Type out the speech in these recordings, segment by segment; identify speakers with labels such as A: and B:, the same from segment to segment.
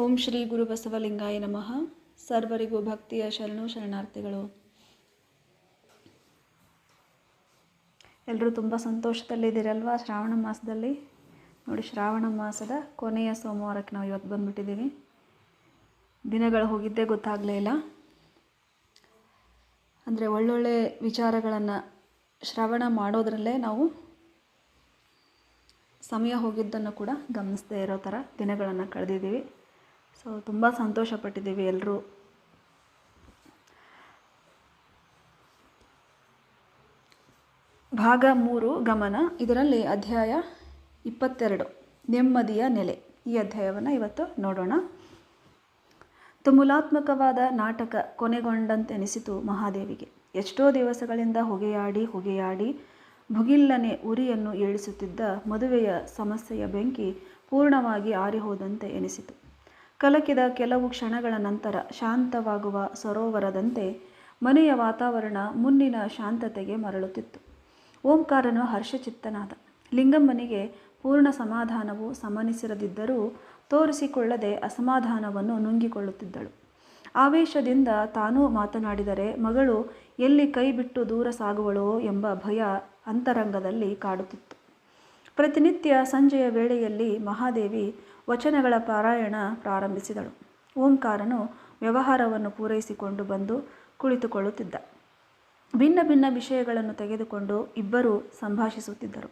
A: ಓಂ ಶ್ರೀ ಗುರು ಬಸವಲಿಂಗಾಯ ನಮಃ. ಸರ್ವರಿಗೂ ಭಕ್ತಿಯ ಶರಣು ಶರಣಾರ್ಥಿಗಳು. ಎಲ್ಲರೂ ತುಂಬ ಸಂತೋಷದಲ್ಲಿದ್ದೀರಲ್ವಾ ಶ್ರಾವಣ ಮಾಸದಲ್ಲಿ? ನೋಡಿ, ಶ್ರಾವಣ ಮಾಸದ ಕೊನೆಯ ಸೋಮವಾರಕ್ಕೆ ನಾವು ಇವತ್ತು ಬಂದುಬಿಟ್ಟಿದ್ದೀವಿ. ದಿನಗಳು ಹೋಗಿದ್ದೇ ಗೊತ್ತಾಗಲೇ ಇಲ್ಲ. ಅಂದರೆ ಒಳ್ಳೊಳ್ಳೆ ವಿಚಾರಗಳನ್ನು ಶ್ರವಣ ಮಾಡೋದ್ರಲ್ಲೇ ನಾವು ಸಮಯ ಹೋಗಿದ್ದನ್ನು ಕೂಡ ಗಮನಿಸದೇ ಇರೋ ಥರ ದಿನಗಳನ್ನು ಕಳೆದಿದ್ದೀವಿ. ಸೊ, ತುಂಬ ಸಂತೋಷಪಟ್ಟಿದ್ದೀವಿ ಎಲ್ಲರೂ ಭಾಗ ಮೂರು, ಗಮನ. ಇದರಲ್ಲಿ ಅಧ್ಯಾಯ ಇಪ್ಪತ್ತೆರಡು, ನೆಮ್ಮದಿಯ ನೆಲೆ. ಈ ಅಧ್ಯಾಯವನ್ನು ಇವತ್ತು ನೋಡೋಣ. ತುಮುಲಾತ್ಮಕವಾದ ನಾಟಕ ಕೊನೆಗೊಂಡಂತೆನಿಸಿತು ಮಹಾದೇವಿಗೆ. ಎಷ್ಟೋ ದಿವಸಗಳಿಂದ ಹೊಗೆಯಾಡಿ ಹೊಗೆಯಾಡಿ ಭುಗಿಲ್ಲನೆ ಉರಿಯನ್ನು ಏಳಿಸುತ್ತಿದ್ದ ಮದುವೆಯ ಸಮಸ್ಯೆಯ ಬೆಂಕಿ ಪೂರ್ಣವಾಗಿ ಆರಿಹೋದಂತೆ ಎನಿಸಿತು. ಕಲಕಿದ ಕೆಲವು ಕ್ಷಣಗಳ ನಂತರ ಶಾಂತವಾಗುವ ಸರೋವರದಂತೆ ಮನೆಯ ವಾತಾವರಣ ಮುನ್ನಿನ ಶಾಂತತೆಗೆ ಮರಳುತ್ತಿತ್ತು. ಓಂಕಾರನು ಹರ್ಷಚಿತ್ತನಾದ. ಲಿಂಗಮ್ಮನಿಗೆ ಪೂರ್ಣ ಸಮಾಧಾನವು ಸಮನಿಸಿರದಿದ್ದರೂ ತೋರಿಸಿಕೊಳ್ಳದೆ ಅಸಮಾಧಾನವನ್ನು ನುಂಗಿಕೊಳ್ಳುತ್ತಿದ್ದಳು. ಆವೇಶದಿಂದ ತಾನೂ ಮಾತನಾಡಿದರೆ ಮಗಳು ಎಲ್ಲಿ ಕೈ ಬಿಟ್ಟು ದೂರ ಸಾಗುವಳೋ ಎಂಬ ಭಯ ಅಂತರಂಗದಲ್ಲಿ ಕಾಡುತ್ತಿತ್ತು. ಪ್ರತಿನಿತ್ಯ ಸಂಜೆಯ ವೇಳೆಯಲ್ಲಿ ಮಹಾದೇವಿ ವಚನಗಳ ಪಾರಾಯಣ ಪ್ರಾರಂಭಿಸಿದಳು. ಓಂಕಾರನು ವ್ಯವಹಾರವನ್ನು ಪೂರೈಸಿಕೊಂಡು ಬಂದು ಕುಳಿತುಕೊಳ್ಳುತ್ತಿದ್ದ. ಭಿನ್ನ ಭಿನ್ನ ವಿಷಯಗಳನ್ನು ತೆಗೆದುಕೊಂಡು ಇಬ್ಬರು ಸಂಭಾಷಿಸುತ್ತಿದ್ದರು.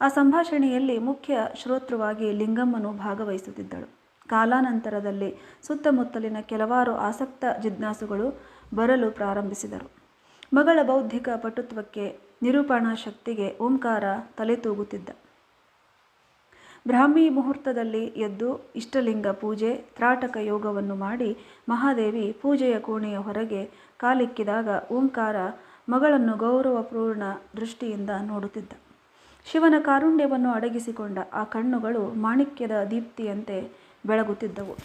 A: ಆ ಸಂಭಾಷಣೆಯಲ್ಲಿ ಮುಖ್ಯ ಶ್ರೋತೃವಾಗಿ ಲಿಂಗಮ್ಮನು ಭಾಗವಹಿಸುತ್ತಿದ್ದಳು. ಕಾಲಾನಂತರದಲ್ಲಿ ಸುತ್ತಮುತ್ತಲಿನ ಕೆಲವಾರು ಆಸಕ್ತ ಜಿಜ್ಞಾಸುಗಳು ಬರಲು ಪ್ರಾರಂಭಿಸಿದರು. ಮಗಳ ಬೌದ್ಧಿಕ ಪಟುತ್ವಕ್ಕೆ ನಿರೂಪಣಾ ಶಕ್ತಿಗೆ ಓಂಕಾರ ತಲೆ ತೂಗುತ್ತಿದ್ದ ಬ್ರಾಹ್ಮಿ ಮುಹೂರ್ತದಲ್ಲಿ ಎದ್ದು ಇಷ್ಟಲಿಂಗ ಪೂಜೆ, ತ್ರಾಟಕ ಯೋಗವನ್ನು ಮಾಡಿ ಮಹಾದೇವಿ ಪೂಜೆಯ ಕೋಣೆಯ ಹೊರಗೆ ಕಾಲಿಕ್ಕಿದಾಗ ಓಂಕಾರ ಮಗಳನ್ನು ಗೌರವಪೂರ್ಣ ದೃಷ್ಟಿಯಿಂದ ನೋಡುತ್ತಿದ್ದ. ಶಿವನ ಕಾರುಣ್ಯವನ್ನು ಅಡಗಿಸಿಕೊಂಡ ಆ ಕಣ್ಣುಗಳು ಮಾಣಿಕ್ಯದ ದೀಪ್ತಿಯಂತೆ ಬೆಳಗುತ್ತಿದ್ದವು.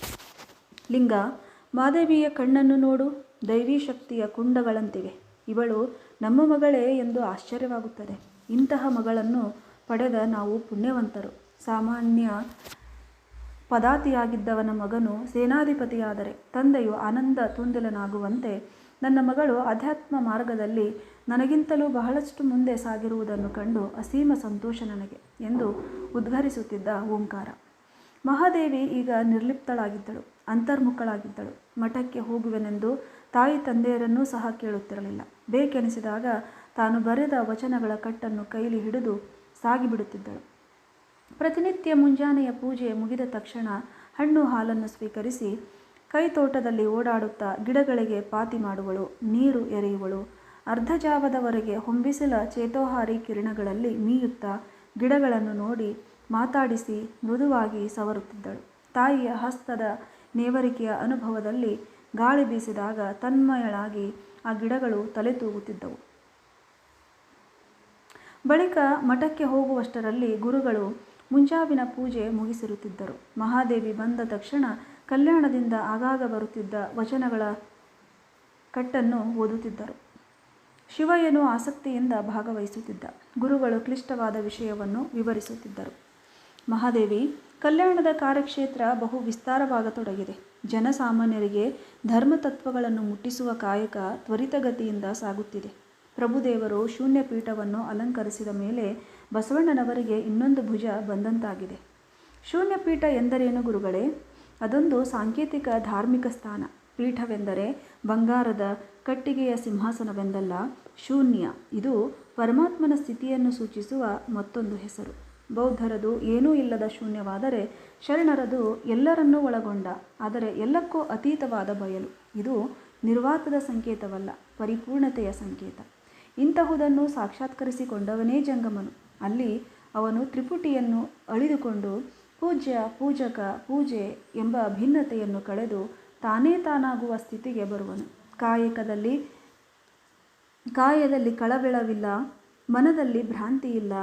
A: ಲಿಂಗ, ಮಾದೇವಿಯ ಕಣ್ಣನ್ನು ನೋಡು, ದೈವೀ ಶಕ್ತಿಯ ಕುಂಡಗಳಂತಿವೆ. ಇವಳು ನಮ್ಮ ಮಗಳೇ ಎಂದು ಆಶ್ಚರ್ಯವಾಗುತ್ತದೆ. ಇಂತಹ ಮಗಳನ್ನು ಪಡೆದ ನಾವು ಪುಣ್ಯವಂತರು. ಸಾಮಾನ್ಯ ಪದಾತಿಯಾಗಿದ್ದವನ ಮಗನು ಸೇನಾಧಿಪತಿಯಾದರೆ ತಂದೆಯು ಆನಂದ ತುಂದಿಲನಾಗುವಂತೆ ನನ್ನ ಮಗಳು ಅಧ್ಯಾತ್ಮ ಮಾರ್ಗದಲ್ಲಿ ನನಗಿಂತಲೂ ಬಹಳಷ್ಟು ಮುಂದೆ ಸಾಗಿರುವುದನ್ನು ಕಂಡು ಅಸೀಮ ಸಂತೋಷ ನನಗೆ ಎಂದು ಉದ್ಘರಿಸುತ್ತಿದ್ದ ಓಂಕಾರ. ಮಹಾದೇವಿ ಈಗ ನಿರ್ಲಿಪ್ತಳಾಗಿದ್ದಳು, ಅಂತರ್ಮುಖಳಾಗಿದ್ದಳು. ಮಠಕ್ಕೆ ಹೋಗುವೆನೆಂದು ತಾಯಿ ತಂದೆಯರನ್ನೂ ಸಹ ಕೇಳುತ್ತಿರಲಿಲ್ಲ. ಬೇಕೆನಿಸಿದಾಗ ತಾನು ಬರೆದ ವಚನಗಳ ಕಟ್ಟನ್ನು ಕೈಲಿ ಹಿಡಿದು ಸಾಗಿಬಿಡುತ್ತಿದ್ದಳು. ಪ್ರತಿನಿತ್ಯ ಮುಂಜಾನೆಯ ಪೂಜೆ ಮುಗಿದ ತಕ್ಷಣ ಹಣ್ಣು ಹಾಲನ್ನು ಸ್ವೀಕರಿಸಿ ಕೈತೋಟದಲ್ಲಿ ಓಡಾಡುತ್ತಾ ಗಿಡಗಳಿಗೆ ಪಾತಿ ಮಾಡುವಳು, ನೀರು ಎರೆಯುವಳು. ಅರ್ಧಜಾವದವರೆಗೆ ಹೊಂಬಿಸಿಲ ಚೇತೋಹಾರಿ ಕಿರಣಗಳಲ್ಲಿ ಮೀಯುತ್ತಾ ಗಿಡಗಳನ್ನು ನೋಡಿ ಮಾತಾಡಿಸಿ ಮೃದುವಾಗಿ ಸವರುತ್ತಿದ್ದಳು. ತಾಯಿಯ ಹಸ್ತದ ನೇವರಿಕೆಯ ಅನುಭವದಲ್ಲಿ ಗಾಳಿ ಬೀಸಿದಾಗ ತನ್ಮಯಳಾಗಿ ಆ ಗಿಡಗಳು ತಲೆ ತೂಗುತ್ತಿದ್ದವು. ಬಳಿಕ ಮಠಕ್ಕೆ ಹೋಗುವಷ್ಟರಲ್ಲಿ ಗುರುಗಳು ಮುಂಜಾವಿನ ಪೂಜೆ ಮುಗಿಸಿರುತ್ತಿದ್ದರು. ಮಹಾದೇವಿ ಬಂದ ತಕ್ಷಣ ಕಲ್ಯಾಣದಿಂದ ಆಗಾಗ ಬರುತ್ತಿದ್ದ ವಚನಗಳ ಕಟ್ಟನ್ನು ಓದುತ್ತಿದ್ದರು. ಶಿವಯ್ಯನು ಆಸಕ್ತಿಯಿಂದ ಭಾಗವಹಿಸುತ್ತಿದ್ದ. ಗುರುಗಳು ಕ್ಲಿಷ್ಟವಾದ ವಿಷಯವನ್ನು ವಿವರಿಸುತ್ತಿದ್ದರು. ಮಹಾದೇವಿ, ಕಲ್ಯಾಣದ ಕಾರ್ಯಕ್ಷೇತ್ರ ಬಹು ವಿಸ್ತಾರವಾಗತೊಡಗಿದೆ. ಜನಸಾಮಾನ್ಯರಿಗೆ ಧರ್ಮತತ್ವಗಳನ್ನು ಮುಟ್ಟಿಸುವ ಕಾಯಕ ತ್ವರಿತಗತಿಯಿಂದ ಸಾಗುತ್ತಿದೆ. ಪ್ರಭುದೇವರು ಶೂನ್ಯ ಪೀಠವನ್ನು ಅಲಂಕರಿಸಿದ ಮೇಲೆ ಬಸವಣ್ಣನವರಿಗೆ ಇನ್ನೊಂದು ಭುಜ ಬಂದಂತಾಗಿದೆ. ಶೂನ್ಯಪೀಠ ಎಂದರೇನು ಗುರುಗಳೇ? ಅದೊಂದು ಸಾಂಕೇತಿಕ ಧಾರ್ಮಿಕ ಸ್ಥಾನ. ಪೀಠವೆಂದರೆ ಬಂಗಾರದ ಕಟ್ಟಿಗೆಯ ಸಿಂಹಾಸನವೆಂದಲ್ಲ, ಶೂನ್ಯ. ಇದು ಪರಮಾತ್ಮನ ಸ್ಥಿತಿಯನ್ನು ಸೂಚಿಸುವ ಮತ್ತೊಂದು ಹೆಸರು. ಬೌದ್ಧರದು ಏನೂ ಇಲ್ಲದ ಶೂನ್ಯವಾದರೆ ಶರಣರದು ಎಲ್ಲರನ್ನೂ ಒಳಗೊಂಡ, ಆದರೆ ಎಲ್ಲಕ್ಕೂ ಅತೀತವಾದ ಬಯಲು. ಇದು ನಿರ್ವಾತದ ಸಂಕೇತವಲ್ಲ, ಪರಿಪೂರ್ಣತೆಯ ಸಂಕೇತ. ಇಂತಹುದನ್ನು ಸಾಕ್ಷಾತ್ಕರಿಸಿಕೊಂಡವನೇ ಜಂಗಮನು. ಅಲ್ಲಿ ಅವನು ತ್ರಿಪುಟಿಯನ್ನು ಅಳಿದುಕೊಂಡು ಪೂಜ್ಯ, ಪೂಜಕ, ಪೂಜೆ ಎಂಬ ಭಿನ್ನತೆಯನ್ನು ಕಳೆದು ತಾನೇ ತಾನಾಗುವ ಸ್ಥಿತಿಗೆ ಬರುವನು. ಕಾಯಕದಲ್ಲಿ, ಕಾಯದಲ್ಲಿ ಕಳಬೆಳವಿಲ್ಲ, ಮನದಲ್ಲಿ ಭ್ರಾಂತಿ ಇಲ್ಲ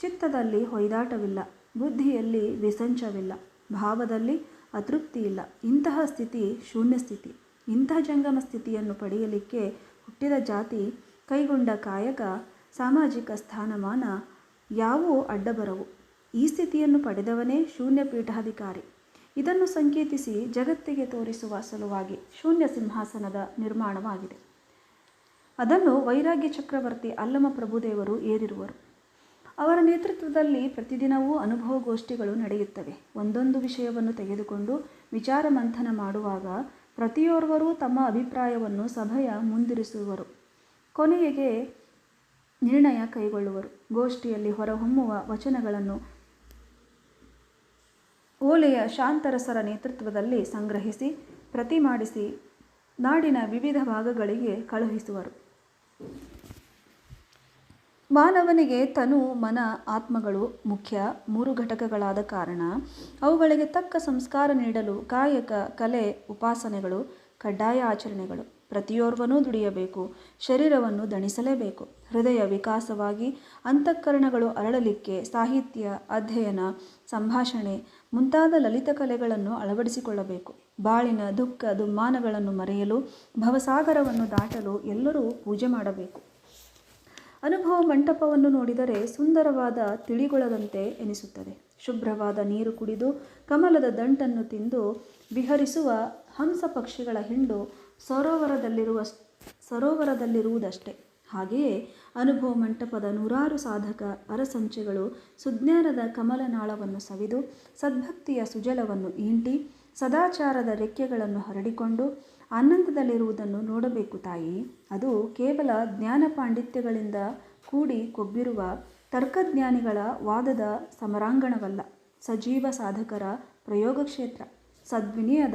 A: ಚಿತ್ತದಲ್ಲಿ ಹೊಯ್ದಾಟವಿಲ್ಲ, ಬುದ್ಧಿಯಲ್ಲಿ ವಿಸಂಚವಿಲ್ಲ, ಭಾವದಲ್ಲಿ ಅತೃಪ್ತಿ ಇಲ್ಲ ಇಂತಹ ಸ್ಥಿತಿ ಶೂನ್ಯ ಸ್ಥಿತಿ. ಇಂತಹ ಜಂಗಮ ಸ್ಥಿತಿಯನ್ನು ಪಡೆಯಲಿಕ್ಕೆ ಹುಟ್ಟಿದ ಜಾತಿ ಕೈಗೊಂಡ ಕಾಯಕ ಸಾಮಾಜಿಕ ಸ್ಥಾನಮಾನ ಯಾವುವು ಅಡ್ಡಬರವು ಈ ಸ್ಥಿತಿಯನ್ನು ಪಡೆದವನೇ ಶೂನ್ಯ ಪೀಠಾಧಿಕಾರಿ. ಇದನ್ನು ಸಂಕೇತಿಸಿ ಜಗತ್ತಿಗೆ ತೋರಿಸುವ ಸಲುವಾಗಿ ಶೂನ್ಯ ಸಿಂಹಾಸನದ ನಿರ್ಮಾಣವಾಗಿದೆ. ಅದನ್ನು ವೈರಾಗ್ಯ ಚಕ್ರವರ್ತಿ ಅಲ್ಲಮ ಪ್ರಭುದೇವರು ಏರಿರುವರು. ಅವರ ನೇತೃತ್ವದಲ್ಲಿ ಪ್ರತಿದಿನವೂ ಅನುಭವಗೋಷ್ಠಿಗಳು ನಡೆಯುತ್ತವೆ. ಒಂದೊಂದು ವಿಷಯವನ್ನು ತೆಗೆದುಕೊಂಡು ವಿಚಾರ ಮಂಥನ ಮಾಡುವಾಗ ಪ್ರತಿಯೋರ್ವರೂ ತಮ್ಮ ಅಭಿಪ್ರಾಯವನ್ನು ಸಭೆಯ ಮುಂದಿರಿಸುವರು. ಕೊನೆಗೆ ನಿರ್ಣಯ ಕೈಗೊಳ್ಳುವರು. ಗೋಷ್ಠಿಯಲ್ಲಿ ಹೊರಹೊಮ್ಮುವ ವಚನಗಳನ್ನು ಓಲೆಯ ಶಾಂತರಸರ ನೇತೃತ್ವದಲ್ಲಿ ಸಂಗ್ರಹಿಸಿ ಪ್ರತಿ ಮಾಡಿಸಿ ನಾಡಿನ ವಿವಿಧ ಭಾಗಗಳಿಗೆ ಕಳುಹಿಸುವರು. ಮಾನವನಿಗೆ ತನು, ಮನ, ಆತ್ಮಗಳು ಮುಖ್ಯ, ಮೂರು ಘಟಕಗಳಾದ ಕಾರಣ, ಅವುಗಳಿಗೆ ತಕ್ಕ ಸಂಸ್ಕಾರ ನೀಡಲು ಕಾಯಕ, ಕಲೆ, ಉಪಾಸನೆಗಳು, ಕಡ್ಡಾಯ ಆಚರಣೆಗಳು. ಪ್ರತಿಯೋರ್ವನೂ ದುಡಿಯಬೇಕು, ಶರೀರವನ್ನು ದಣಿಸಲೇಬೇಕು. ಹೃದಯ ವಿಕಾಸವಾಗಿ ಅಂತಃಕರಣಗಳು ಅರಳಲಿಕ್ಕೆ ಸಾಹಿತ್ಯ, ಅಧ್ಯಯನ, ಸಂಭಾಷಣೆ ಮುಂತಾದ ಲಲಿತ ಕಲೆಗಳನ್ನು ಅಳವಡಿಸಿಕೊಳ್ಳಬೇಕು. ಬಾಳಿನ ದುಃಖ ದುಮ್ಮಾನಗಳನ್ನು ಮರೆಯಲು ಭವಸಾಗರವನ್ನು ದಾಟಲು ಎಲ್ಲರೂ ಪೂಜೆ ಮಾಡಬೇಕು. ಅನುಭವ ಮಂಟಪವನ್ನು ನೋಡಿದರೆ ಸುಂದರವಾದ ತಿಳಿಗೊಳದಂತೆ ಎನಿಸುತ್ತದೆ. ಶುಭ್ರವಾದ ನೀರು ಕುಡಿದು ಕಮಲದ ದಂಟನ್ನು ತಿಂದು ವಿಹರಿಸುವ ಹಂಸ ಪಕ್ಷಿಗಳ ಹಿಂಡು ಸರೋವರದಲ್ಲಿರುವ ಸರೋವರದಲ್ಲಿರುವುದಷ್ಟೇ. ಹಾಗೆಯೇ ಅನುಭವ ಮಂಟಪದ ನೂರಾರು ಸಾಧಕ ಅರಸಂಚೆಗಳು ಸುಜ್ಞಾನದ ಕಮಲನಾಳವನ್ನು ಸವಿದು ಸದ್ಭಕ್ತಿಯ ಸುಜಲವನ್ನು ಈಂಟಿ, ಸದಾಚಾರದ ರೆಕ್ಕೆಗಳನ್ನು ಹರಡಿಕೊಂಡು ಆನಂದದಲ್ಲಿರುವುದನ್ನು ನೋಡಬೇಕು ತಾಯಿ. ಅದು ಕೇವಲ ಜ್ಞಾನ ಪಾಂಡಿತ್ಯಗಳಿಂದ ಕೂಡಿ ಕೊಬ್ಬಿರುವ ತರ್ಕಜ್ಞಾನಿಗಳ ವಾದದ ಸಮರಾಂಗಣವಲ್ಲ. ಸಜೀವ ಸಾಧಕರ ಪ್ರಯೋಗ ಕ್ಷೇತ್ರ ಸದ್ವಿನಯದ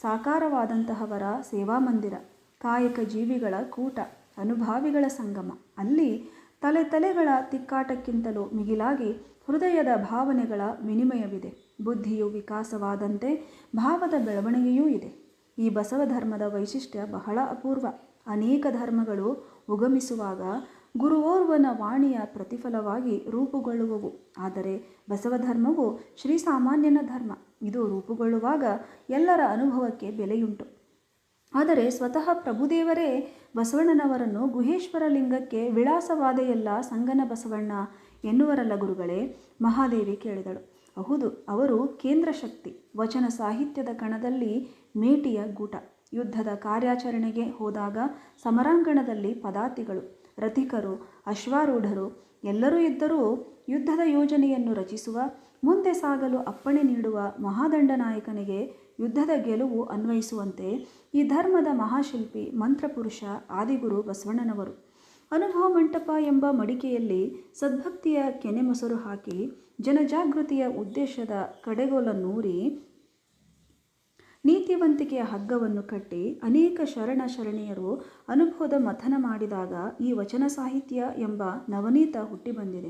A: ಸಾಕಾರವಾದಂತಹವರ ಸೇವಾ ಮಂದಿರ ಕಾಯಕ ಜೀವಿಗಳ ಕೂಟ. ಅನುಭಾವಿಗಳ ಸಂಗಮ. ಅಲ್ಲಿ ತಲೆ ತಲೆಗಳ ತಿಕ್ಕಾಟಕ್ಕಿಂತಲೂ ಮಿಗಿಲಾಗಿ ಹೃದಯದ ಭಾವನೆಗಳ ವಿನಿಮಯವಿದೆ. ಬುದ್ಧಿಯು ವಿಕಾಸವಾದಂತೆ ಭಾವದ ಬೆಳವಣಿಗೆಯೂ ಇದೆ. ಈ ಬಸವ ಧರ್ಮದ ವೈಶಿಷ್ಟ್ಯ ಬಹಳ ಅಪೂರ್ವ. ಅನೇಕ ಧರ್ಮಗಳು ಉಗಮಿಸುವಾಗ ಗುರುವೋರ್ವನ ವಾಣಿಯ ಪ್ರತಿಫಲವಾಗಿ ರೂಪುಗೊಳ್ಳುವವು. ಆದರೆ ಬಸವ ಧರ್ಮವು ಶ್ರೀಸಾಮಾನ್ಯನ ಧರ್ಮ. ಇದು ರೂಪುಗೊಳ್ಳುವಾಗ ಎಲ್ಲರ ಅನುಭವಕ್ಕೆ ಬೆಲೆಯುಂಟು. ಆದರೆ ಸ್ವತಃ ಪ್ರಭುದೇವರೇ ಬಸವಣ್ಣನವರನ್ನು ಗುಹೇಶ್ವರ ಲಿಂಗಕ್ಕೆ ವಿಳಾಸವಾದೆಯಲ್ಲ ಸಂಗನ ಬಸವಣ್ಣ ಎನ್ನುವರಲ್ಲ ಗುರುಗಳೇ ಮಹಾದೇವಿ ಕೇಳಿದಳು. ಹೌದು, ಅವರು ಕೇಂದ್ರ ಶಕ್ತಿ ವಚನ ಸಾಹಿತ್ಯದ ಕಣದಲ್ಲಿ ಮೇಟಿಯ ಗೂಟ. ಯುದ್ಧದ ಕಾರ್ಯಾಚರಣೆಗೆ ಹೋದಾಗ ಸಮರಾಂಗಣದಲ್ಲಿ ಪದಾತಿಗಳು, ರಥಿಕರು, ಅಶ್ವಾರೂಢರು ಎಲ್ಲರೂ ಇದ್ದರೂ ಯುದ್ಧದ ಯೋಜನೆಯನ್ನು ರಚಿಸುವ, ಮುಂದೆ ಸಾಗಲು ಅಪ್ಪಣೆ ನೀಡುವ ಮಹಾದಂಡನಾಯಕನಿಗೆ ಯುದ್ಧದ ಗೆಲುವು ಅನ್ವಯಿಸುವಂತೆ ಈ ಧರ್ಮದ ಮಹಾಶಿಲ್ಪಿ, ಮಂತ್ರಪುರುಷ ಆದಿಗುರು ಬಸವಣ್ಣನವರು. ಅನುಭವ ಮಂಟಪ ಎಂಬ ಮಡಿಕೆಯಲ್ಲಿ ಸದ್ಭಕ್ತಿಯ ಕೆನೆ ಮೊಸರು ಹಾಕಿ, ಜನಜಾಗೃತಿಯ ಉದ್ದೇಶದ ಕಡೆಗೋಲನ್ನೂರಿ ನೀತಿವಂತಿಕೆಯ ಹಗ್ಗವನ್ನು ಕಟ್ಟಿ ಅನೇಕ ಶರಣ ಶರಣೆಯರು ಅನುಭವದ ಮಥನ ಮಾಡಿದಾಗ ಈ ವಚನ ಸಾಹಿತ್ಯ ಎಂಬ ನವನೀತ ಹುಟ್ಟಿ ಬಂದಿದೆ.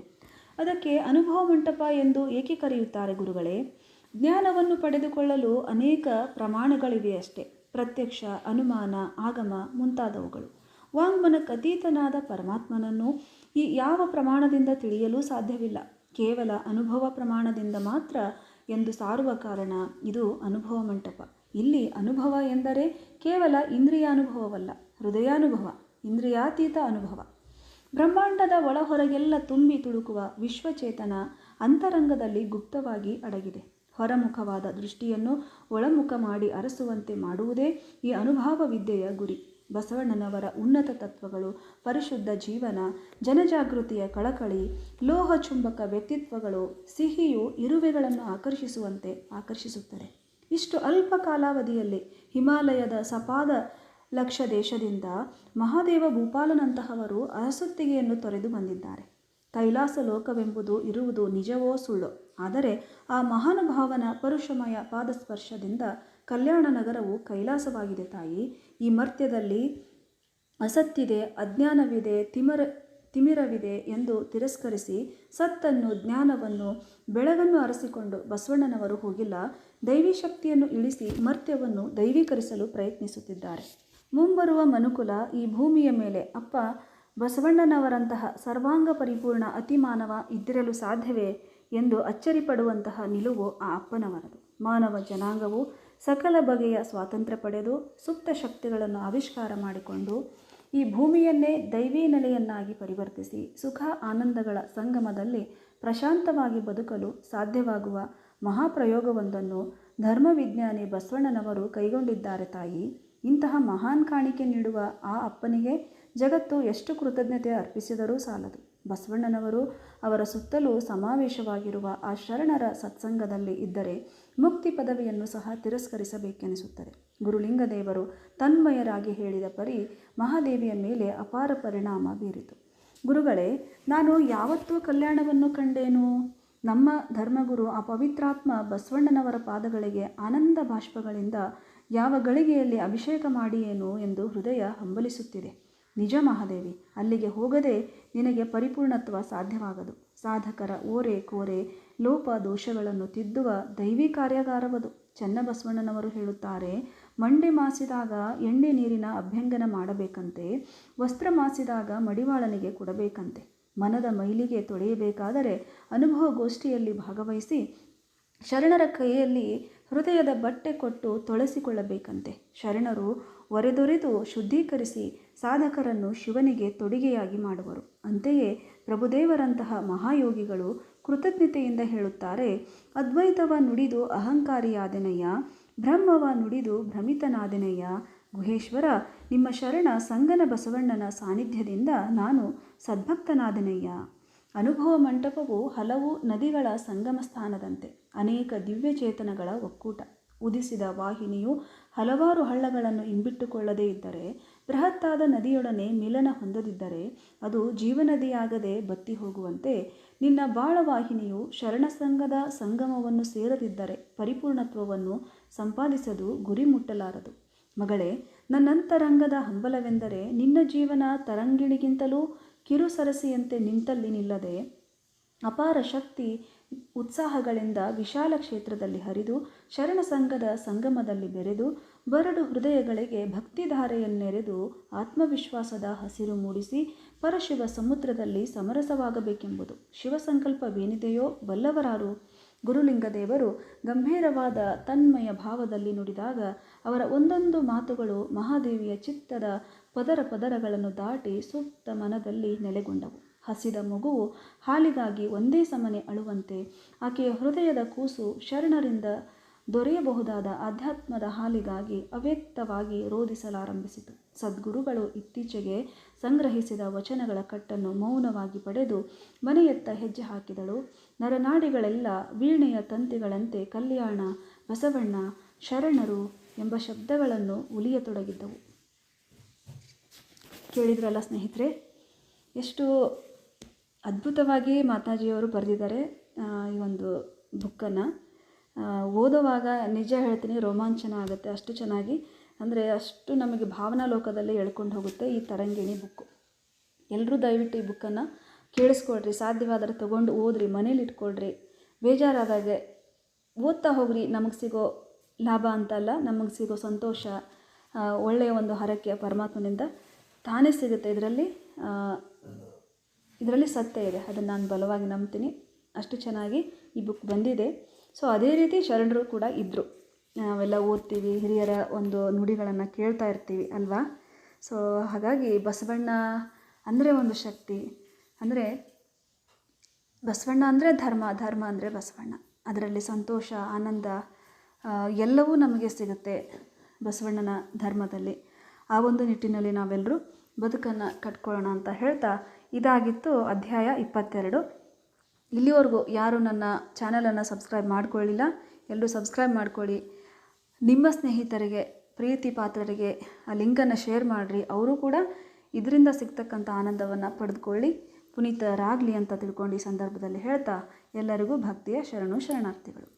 A: ಅದಕ್ಕೆ ಅನುಭವ ಮಂಟಪ ಎಂದು ಏಕೆ ಕರೆಯುತ್ತಾರೆ ಗುರುಗಳೇ? ಜ್ಞಾನವನ್ನು ಪಡೆದುಕೊಳ್ಳಲು ಅನೇಕ ಪ್ರಮಾಣಗಳಿವೆಯಷ್ಟೇ ಪ್ರತ್ಯಕ್ಷ, ಅನುಮಾನ, ಆಗಮ ಮುಂತಾದವುಗಳು. ವಾಂಗ್ಮನಕ್ಕತೀತನಾದ ಪರಮಾತ್ಮನನ್ನು ಈ ಯಾವ ಪ್ರಮಾಣದಿಂದ ತಿಳಿಯಲು ಸಾಧ್ಯವಿಲ್ಲ. ಕೇವಲ ಅನುಭವ ಪ್ರಮಾಣದಿಂದ ಮಾತ್ರ ಎಂದು ಸಾರುವ ಕಾರಣ ಇದು ಅನುಭವ ಮಂಟಪ. ಇಲ್ಲಿ ಅನುಭವ ಎಂದರೆ ಕೇವಲ ಇಂದ್ರಿಯಾನುಭವವಲ್ಲ ಹೃದಯಾನುಭವ, ಇಂದ್ರಿಯಾತೀತ ಅನುಭವ. ಬ್ರಹ್ಮಾಂಡದ ಒಳಹೊರಗೆಲ್ಲ ತುಂಬಿ ತುಳುಕುವ ವಿಶ್ವಚೇತನ ಅಂತರಂಗದಲ್ಲಿ ಗುಪ್ತವಾಗಿ ಅಡಗಿದೆ. ಹೊರಮುಖವಾದ ದೃಷ್ಟಿಯನ್ನು ಒಳಮುಖ ಮಾಡಿ ಅರಸುವಂತೆ ಮಾಡುವುದೇ ಈ ಅನುಭವ ವಿದ್ಯೆಯ ಗುರಿ. ಬಸವಣ್ಣನವರ ಉನ್ನತ ತತ್ವಗಳು, ಪರಿಶುದ್ಧ ಜೀವನ, ಜನಜಾಗೃತಿಯ ಕಳಕಳಿ ಲೋಹ ಚುಂಬಕ ವ್ಯಕ್ತಿತ್ವಗಳು, ಸಿಹಿಯು ಇರುವೆಗಳನ್ನು ಆಕರ್ಷಿಸುವಂತೆ ಆಕರ್ಷಿಸುತ್ತದೆ ಇಷ್ಟು ಅಲ್ಪ ಕಾಲಾವಧಿಯಲ್ಲಿ ಹಿಮಾಲಯದ ಸಪಾದ ಲಕ್ಷ ದೇಶದಿಂದ ಮಹಾದೇವ ಭೂಪಾಲನಂತಹವರು ಅರಸೊತ್ತಿಗೆಯನ್ನು ತೊರೆದು ಬಂದಿದ್ದಾರೆ. ಕೈಲಾಸ ಲೋಕವೆಂಬುದು ಇರುವುದು ನಿಜವೋ ಸುಳ್ಳು? ಆದರೆ ಆ ಮಹಾನುಭಾವನ ಪರುಷಮಯ ಪಾದಸ್ಪರ್ಶದಿಂದ ಕಲ್ಯಾಣ ನಗರವು ಕೈಲಾಸವಾಗಿದೆ ತಾಯಿ. ಈ ಮರ್ತ್ಯದಲ್ಲಿ ಅಸತ್ತಿದೆ, ಅಜ್ಞಾನವಿದೆ, ತಿಮರ, ತಿಮಿರವಿದೆ ಎಂದು ತಿರಸ್ಕರಿಸಿ ಸತ್ತನ್ನು, ಜ್ಞಾನವನ್ನು, ಬೆಳಗನ್ನು ಅರಸಿಕೊಂಡು ಬಸವಣ್ಣನವರು ಹೋಗಿಲ್ಲ. ದೈವಿ ಶಕ್ತಿಯನ್ನು ಇಳಿಸಿ ಮರ್ತ್ಯವನ್ನು ದೈವೀಕರಿಸಲು ಪ್ರಯತ್ನಿಸುತ್ತಿದ್ದಾರೆ. ಮುಂಬರುವ ಮನುಕುಲ ಈ ಭೂಮಿಯ ಮೇಲೆ, ಅಪ್ಪ ಬಸವಣ್ಣನವರಂತಹ ಸರ್ವಾಂಗ ಪರಿಪೂರ್ಣ ಅತಿಮಾನವ ಇದ್ದಿರಲು ಸಾಧ್ಯವೇ ಎಂದು ಅಚ್ಚರಿಪಡುವಂತಹ ನಿಲುವು ಆ ಅಪ್ಪನವರದು. ಮಾನವ ಜನಾಂಗವು ಸಕಲ ಬಗೆಯ ಸ್ವಾತಂತ್ರ್ಯ ಪಡೆದು ಸುಪ್ತ ಶಕ್ತಿಗಳನ್ನು ಆವಿಷ್ಕಾರ ಮಾಡಿಕೊಂಡು ಈ ಭೂಮಿಯನ್ನೇ ದೈವೀ ನೆಲೆಯನ್ನಾಗಿ ಪರಿವರ್ತಿಸಿ ಸುಖ ಆನಂದಗಳ ಸಂಗಮದಲ್ಲಿ ಪ್ರಶಾಂತವಾಗಿ ಬದುಕಲು ಸಾಧ್ಯವಾಗುವ ಮಹಾಪ್ರಯೋಗವೊಂದನ್ನು ಧರ್ಮವಿಜ್ಞಾನಿ ಬಸವಣ್ಣನವರು ಕೈಗೊಂಡಿದ್ದಾರೆ ತಾಯಿ. ಇಂತಹ ಮಹಾನ್ ಕಾಣಿಕೆ ನೀಡುವ ಆ ಅಪ್ಪನಿಗೆ ಜಗತ್ತು ಎಷ್ಟು ಕೃತಜ್ಞತೆ ಅರ್ಪಿಸಿದರೂ ಸಾಲದು. ಬಸವಣ್ಣನವರು ಅವರ ಸುತ್ತಲೂ ಸಮಾವೇಶವಾಗಿರುವ ಆ ಶರಣರ ಸತ್ಸಂಗದಲ್ಲಿ ಇದ್ದರೆ ಮುಕ್ತಿ ಪದವಿಯನ್ನು ಸಹ ತಿರಸ್ಕರಿಸಬೇಕೆನಿಸುತ್ತದೆ. ಗುರುಲಿಂಗದೇವರು ತನ್ಮಯರಾಗಿ ಹೇಳಿದ ಪರಿ ಮಹಾದೇವಿಯ ಮೇಲೆ ಅಪಾರ ಪರಿಣಾಮ ಬೀರಿತು. ಗುರುಗಳೇ, ನಾನು ಯಾವತ್ತೂ ಕಲ್ಯಾಣವನ್ನು ಕಂಡೇನು? ನಮ್ಮ ಧರ್ಮಗುರು ಆ ಪವಿತ್ರಾತ್ಮ ಬಸವಣ್ಣನವರ ಪಾದಗಳಿಗೆ ಆನಂದ ಬಾಷ್ಪಗಳಿಂದ ಯಾವ ಗಳಿಗೆಯಲ್ಲಿ ಅಭಿಷೇಕ ಮಾಡಿಯೇನು ಎಂದು ಹೃದಯ ಹಂಬಲಿಸುತ್ತಿದೆ. ನಿಜ ಮಹಾದೇವಿ, ಅಲ್ಲಿಗೆ ಹೋಗದೆ ನಿನಗೆ ಪರಿಪೂರ್ಣತ್ವ ಸಾಧ್ಯವಾಗದು. ಸಾಧಕರ ಓರೆ ಕೋರೆ, ಲೋಪ ದೋಷಗಳನ್ನು ತಿದ್ದುವ ದೈವಿ ಕಾರ್ಯಾಗಾರವದು. ಚನ್ನಬಸವಣ್ಣನವರು ಹೇಳುತ್ತಾರೆ, ಮಂಡೆ ಮಾಸಿದಾಗ ಎಣ್ಣೆ ನೀರಿನ ಅಭ್ಯಂಗನ ಮಾಡಬೇಕಂತೆ, ವಸ್ತ್ರ ಮಾಸಿದಾಗ ಮಡಿವಾಳನಿಗೆ ಕೊಡಬೇಕಂತೆ. ಮನದ ಮೈಲಿಗೆ ತೊಳೆಯಬೇಕಾದರೆ ಅನುಭವ ಗೋಷ್ಠಿಯಲ್ಲಿ ಭಾಗವಹಿಸಿ ಶರಣರ ಕೈಯಲ್ಲಿ ಹೃದಯದ ಬಟ್ಟೆ ಕೊಟ್ಟು ತೊಳೆಸಿಕೊಳ್ಳಬೇಕಂತೆ. ಶರಣರು ಒರೆದೊರೆದು ಶುದ್ಧೀಕರಿಸಿ ಸಾಧಕರನ್ನು ಶಿವನಿಗೆ ತೊಡುಗೆಯಾಗಿ ಮಾಡುವರು. ಅಂತೆಯೇ ಪ್ರಭುದೇವರಂತಹ ಮಹಾಯೋಗಿಗಳು ಕೃತಜ್ಞತೆಯಿಂದ ಹೇಳುತ್ತಾರೆ, ಅದ್ವೈತವ ನುಡಿದು ಅಹಂಕಾರಿಯಾದನಯ್ಯ, ಬ್ರಹ್ಮವ ನುಡಿದು ಭ್ರಮಿತನಾದೆನಯ್ಯ ಗುಹೇಶ್ವರ, ನಿಮ್ಮ ಶರಣ ಸಂಗನ ಬಸವಣ್ಣನ ಸಾನ್ನಿಧ್ಯದಿಂದ ನಾನು ಸದ್ಭಕ್ತನಾದನಯ್ಯ. ಅನುಭವ ಮಂಟಪವು ಹಲವು ನದಿಗಳ ಸಂಗಮ ಸ್ಥಾನದಂತೆ ಅನೇಕ ದಿವ್ಯಚೇತನಗಳ ಒಕ್ಕೂಟ. ಉದಿಸಿದ ವಾಹಿನಿಯು ಹಲವಾರು ಹಳ್ಳಗಳನ್ನು ಇಂಬಿಟ್ಟುಕೊಳ್ಳದೇ ಇದ್ದರೆ, ಬೃಹತ್ತಾದ ನದಿಯೊಡನೆ ಮಿಲನ ಹೊಂದದಿದ್ದರೆ ಅದು ಜೀವನದಿಯಾಗದೆ ಬತ್ತಿ ಹೋಗುವಂತೆ ನಿನ್ನ ಬಾಳವಾಹಿನಿಯು ಶರಣಸಂಘದ ಸಂಗಮವನ್ನು ಸೇರದಿದ್ದರೆ ಪರಿಪೂರ್ಣತ್ವವನ್ನು ಸಂಪಾದಿಸದು ಗುರಿ ಮುಟ್ಟಲಾರದು. ಮಗಳೇ, ನನ್ನಂತರಂಗದ ಹಂಬಲವೆಂದರೆ ನಿನ್ನ ಜೀವನ ತರಂಗಿಣಿಗಿಂತಲೂ ಕಿರುಸರಸಿಯಂತೆ ನಿಂತಲ್ಲಿ ನಿಲ್ಲದೆ ಅಪಾರ ಶಕ್ತಿ, ಉತ್ಸಾಹಗಳಿಂದ ವಿಶಾಲ ಕ್ಷೇತ್ರದಲ್ಲಿ ಹರಿದು ಶರಣ ಸಂಘದ ಸಂಗಮದಲ್ಲಿ ಬೆರೆದು ಬರಡು ಹೃದಯಗಳಿಗೆ ಭಕ್ತಿಧಾರೆಯನ್ನೆರೆದು ಆತ್ಮವಿಶ್ವಾಸದ ಹಸಿರು ಮೂಡಿಸಿ ಪರಶಿವ ಸಮುದ್ರದಲ್ಲಿ ಸಮರಸವಾಗಬೇಕೆಂಬುದು ಶಿವಸಂಕಲ್ಪವೇನಿದೆಯೋ ಬಲ್ಲವರಾರು ಗುರುಲಿಂಗದೇವರು ಗಂಭೀರವಾದ ತನ್ಮಯ ಭಾವದಲ್ಲಿ ನುಡಿದಾಗ ಅವರ ಒಂದೊಂದು ಮಾತುಗಳು ಮಹಾದೇವಿಯ ಚಿತ್ತದ ಪದರ ಪದರಗಳನ್ನು ದಾಟಿ ಸೂಕ್ತ ಮನದಲ್ಲಿ ನೆಲೆಗೊಂಡವು. ಹಸಿದ ಮಗುವು ಹಾಲಿಗಾಗಿ ಒಂದೇ ಸಮನೆ ಅಳುವಂತೆ ಆಕೆಯ ಹೃದಯದ ಕೂಸು ಶರಣರಿಂದ ದೊರೆಯಬಹುದಾದ ಆಧ್ಯಾತ್ಮದ ಹಾಲಿಗಾಗಿ ಅವ್ಯಕ್ತವಾಗಿ ರೋಧಿಸಲಾರಂಭಿಸಿತು. ಸದ್ಗುರುಗಳು ಇತ್ತೀಚೆಗೆ ಸಂಗ್ರಹಿಸಿದ ವಚನಗಳ ಕಟ್ಟನ್ನು ಮೌನವಾಗಿ ಪಡೆದು ಮನೆಯತ್ತ ಹೆಜ್ಜೆ ಹಾಕಿದಳು. ನರನಾಡಿಗಳೆಲ್ಲ ವೀಣೆಯ ತಂತಿಗಳಂತೆ ಕಲ್ಯಾಣ, ಬಸವಣ್ಣ, ಶರಣರು ಎಂಬ ಶಬ್ದಗಳನ್ನು ಉಲಿಯತೊಡಗಿದ್ದವು. ಕೇಳಿದ್ರಲ್ಲ ಸ್ನೇಹಿತರೆ, ಎಷ್ಟು ಅದ್ಭುತವಾಗಿ ಮಾತಾಜಿಯವರು ಬರೆದಿದ್ದಾರೆ ಈ ಒಂದು ಬುಕ್ಕನ್ನು. ಓದುವಾಗ ನಿಜ ಹೇಳ್ತೀನಿ ರೋಮಾಂಚನ ಆಗುತ್ತೆ ಅಷ್ಟು ಚೆನ್ನಾಗಿ. ಅಂದರೆ ಅಷ್ಟು ನಮಗೆ ಭಾವನಾ ಲೋಕದಲ್ಲಿ ಎಳ್ಕೊಂಡು ಹೋಗುತ್ತೆ ಈ ತರಂಗಿಣಿ ಬುಕ್ಕು ಎಲ್ಲರೂ ದಯವಿಟ್ಟು ಈ ಬುಕ್ಕನ್ನು ಕೇಳಿಸ್ಕೊಳ್ರಿ, ಸಾಧ್ಯವಾದರೆ ತೊಗೊಂಡು ಓದ್ರಿ, ಮನೇಲಿ ಇಟ್ಕೊಳ್ರಿ. ಬೇಜಾರಾದಾಗೆ ಓದ್ತಾ ಹೋಗ್ರಿ, ನಮಗೆ ಸಿಗೋ ಲಾಭ ಅಂತಲ್ಲ, ನಮಗೆ ಸಿಗೋ ಸಂತೋಷ ಒಳ್ಳೆಯ ಒಂದು ಹರಕೆ ಪರಮಾತ್ಮನಿಂದ ತಾನೇ ಸಿಗುತ್ತೆ. ಇದರಲ್ಲಿ ಇದರಲ್ಲಿ ಸತ್ಯ ಇದೆ. ಅದನ್ನು ನಾನು ಬಲವಾಗಿ ನಂಬ್ತೀನಿ. ಅಷ್ಟು ಚೆನ್ನಾಗಿ ಈ ಬುಕ್ ಬಂದಿದೆ. ಸೊ ಅದೇ ರೀತಿ ಶರಣರು ಕೂಡ ಇದ್ದರು ನಾವೆಲ್ಲ ಓದ್ತೀವಿ, ಹಿರಿಯರ ಒಂದು ನುಡಿಗಳನ್ನು ಕೇಳ್ತಾ ಇರ್ತೀವಿ ಅಲ್ವಾ? ಸೊ ಹಾಗಾಗಿ ಬಸವಣ್ಣ ಅಂದರೆ ಒಂದು ಶಕ್ತಿ. ಅಂದರೆ ಬಸವಣ್ಣ ಅಂದರೆ ಧರ್ಮ ಧರ್ಮ ಅಂದರೆ ಬಸವಣ್ಣ. ಅದರಲ್ಲಿ ಸಂತೋಷ, ಆನಂದ ಎಲ್ಲವೂ ನಮಗೆ ಸಿಗುತ್ತೆ ಬಸವಣ್ಣನ ಧರ್ಮದಲ್ಲಿ. ಆ ಒಂದು ನಿಟ್ಟಿನಲ್ಲಿ ನಾವೆಲ್ಲರೂ ಬದುಕನ್ನು ಕಟ್ಕೊಳ್ಳೋಣ ಅಂತ ಹೇಳ್ತಾ ಇದಾಗಿತ್ತು ಅಧ್ಯಾಯ ಇಪ್ಪತ್ತೆರಡು. ಇಲ್ಲಿವರೆಗೂ ಯಾರು ನನ್ನ ಚಾನಲನ್ನು ಸಬ್ಸ್ಕ್ರೈಬ್ ಮಾಡಿಕೊಳ್ಳಿಲ್ಲ, ಎಲ್ಲರೂ ಸಬ್ಸ್ಕ್ರೈಬ್ ಮಾಡ್ಕೊಳ್ಳಿ. ನಿಮ್ಮ ಸ್ನೇಹಿತರಿಗೆ, ಪ್ರೀತಿ ಪಾತ್ರರಿಗೆ ಆ ಲಿಂಕನ್ನು ಶೇರ್ ಮಾಡಿರಿ. ಅವರು ಕೂಡ ಇದರಿಂದ ಸಿಗ್ತಕ್ಕಂಥ ಆನಂದವನ್ನು ಪಡೆದುಕೊಳ್ಳಿ. ಪುನೀತರಾಗಲಿ ಅಂತ ತಿಳ್ಕೊಂಡು ಈ ಸಂದರ್ಭದಲ್ಲಿ ಹೇಳ್ತಾ ಎಲ್ಲರಿಗೂ ಭಕ್ತಿಯ ಶರಣು ಶರಣಾರ್ಥಿಗಳು.